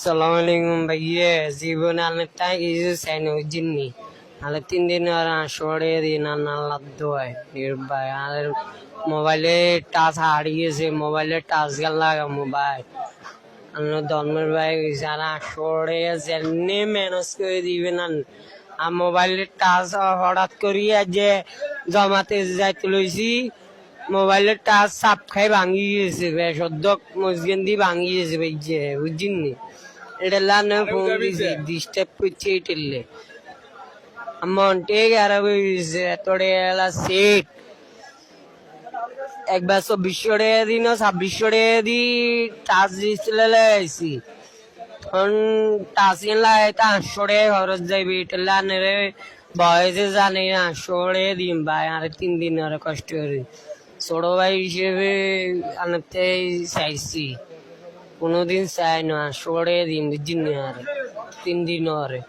সালাম আলাইকুম ভাইয়ে। জীবন আলে তাই কিছু চাই তিন দিন আর সরে দিন ভাই আর মোবাইলে টাচ হারিয়েছে, মোবাইলে টাচ গেল লাগা মোবাইল। আমরা ধর্মের ভাই, যারা সরে যেমনি ম্যানেজ করে দিবেন। আর মোবাইলের টাচ হঠাৎ করিয়া যে জমাতে যাইতে লইছি মোবাইলের টাচ চাপ খাই ভাঙি গেছে অর্ধক মসগেন দিয়ে ভাঙি গেছে ভাই যে বুঝছেন নি? এটা লানে ফোন দিছি ডিস্টার্ব করছে এটালে। মনটে খারাপ হয়ে গেছে তোরে এলা সেট একবার চব্বিশশো টাকা দিন ছাব্বিশশো টাকা দি টাচ লাগাইছি এখন টাচ আটশো টাকা খরচ যাইবে এটা লানে রে বয়সে জানি না আটশো টাকা দিন ভাই আর তিন দিন আর কষ্ট করে ছোট ভাই হিসেবে আনতে চাইছি। কোনোদিন চাই না, সরে দিন দিন আর তিন দিন আরে।